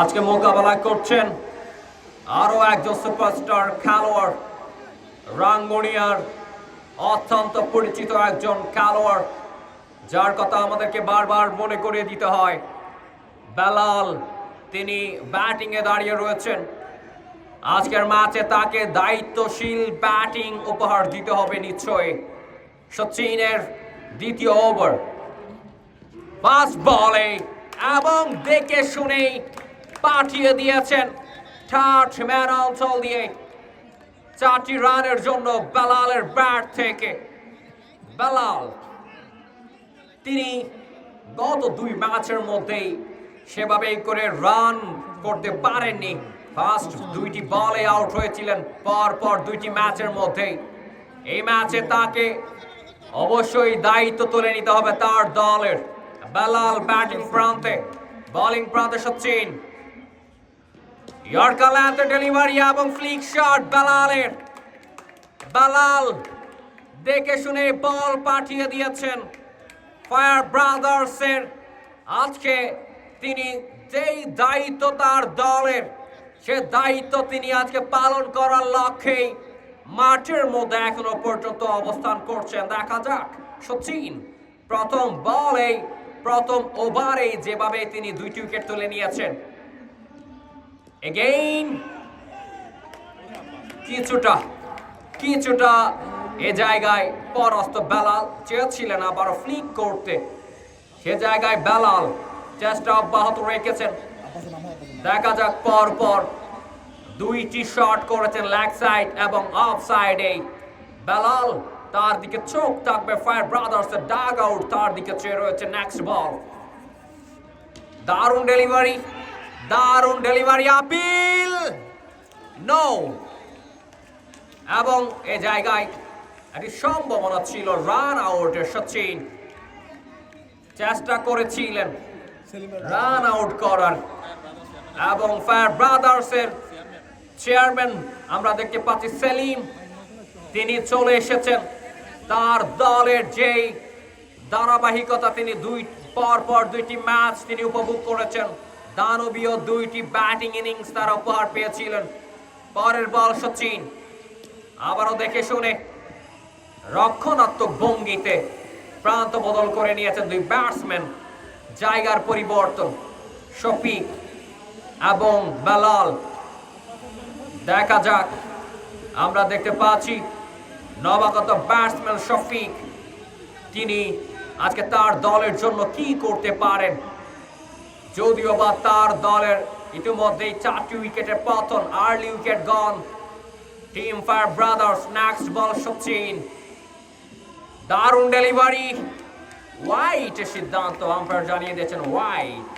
আজকে মোকাবেলা করছেন আরও একজন সুপারস্টার খেলোয়াড়, রাঙ্গুনিয়ার অত্যন্ত পরিচিত একজন খেলোয়াড়, যার কথা আমাদেরকে বারবার মনে করিয়ে দিতে হয়। বেলাল, তিনি ব্যাটিংয়ে দাঁড়িয়ে রয়েছেন। আজকের ম্যাচে তাকে দায়িত্বশীল ব্যাটিং উপহার দিতে হবে নিশ্চয়ই। সচিনের দ্বিতীয় ওভার। ফাস্ট বলে এবং দেখে শুনেই পাঠিয়ে দিয়েছেন। ঠাট ম্যান অঞ্চল দিয়ে চারটি রানের জন্য বেলালের ব্যাট থেকে। বেলাল, তিনি গত দুই ম্যাচের মধ্যেই সেভাবেই করে রান করতে পারেননি। ফার্স্ট দুইটি বলে আউট হয়েছিলেন পর পর দুইটি ম্যাচের মধ্যেই। এই ম্যাচে তাকে অবশ্যই দায়িত্ব তুলে নিতে হবে তার দলের। বেলাল ব্যাটিং প্রান্তে, বোলিং প্রান্তে সচিন ইয়র্কার ল্যান্থে ডেলিভারি এবং ফ্লিক শট বেলালের। বেলাল দেখে শুনে বল পাঠিয়ে দিয়েছেন ফায়ার ব্রাদার্সের। আজকে তিনি যেই দায়িত্ব তার দলের, সে দায়িত্ব তিনি আজকে পালন করার লক্ষ্যেই মাঠের মধ্যে এখনও পর্যন্ত অবস্থান করছেন। দেখা যাক, সচিন, প্রথম বলেই, প্রথম ওভারেই যেভাবে তিনি দুইটি উইকেট তুলে নিয়েছেন। এগেইন কিছুটা কিছুটা এ জায়গায় পরস্ত বেলাল চেয়েছিলেন আবার ফ্লিক করতে। সে জায়গায় বেলাল চেষ্টা অব্যাহত রেখেছেন। দেখা যাক পর পর দুইটি শট করেছেন লেগ সাইড এবং অফ সাইডে বেলাল তার দিকে চোখ থাকবে ফায়ার ব্রাদার্স ডাগ আউট তার দিকে চেয়ে রয়েছে নেক্সট বল দারুণ ডেলিভারি দারুণ ডেলিভারি আপিল। নো এবং এ জায়গায় একটি সম্ভাবনা ছিল রান আউটের সচিন। চেষ্টা করেছিলেন রান আউট করার। এবং ফায়ার ব্রাদার্সের চেয়ারম্যান আমরা দেখতে পাচ্ছি সেলিম, তিনি চলে এসেছেন। তার দলের যেই ধারাবাহিকতা, তিনি দুই পর পর দুইটি ম্যাচ তিনি উপভোগ করেছেন। দানবীয় দুইটি ব্যাটিং ইনিংস তারা উপহার পেয়েছিলেন। পরের বল সচিন। আবারও দেখে শুনে রক্ষণাত্মক ভঙ্গিতে প্রান্ত বদল করে নিয়েছেন দুই ব্যাটসম্যান। জায়গার পরিবর্তন, শফিক এবং বেলাল। দেখা যাক, আমরা দেখতে পাচ্ছি নবাগত ব্যাটসম্যান শফিক, তিনি আজকে তার দলের জন্য কি করতে পারেন? যদিও বা তার দলের ইতিমধ্যেই চারটি উইকেটের পতন early wicket gone team fire brothers next ball Sachin. দারুণ ডেলিভারি ওয়াইট সিদ্ধান্ত আম্পায়ার জানিয়ে দিয়েছেন ওয়াইট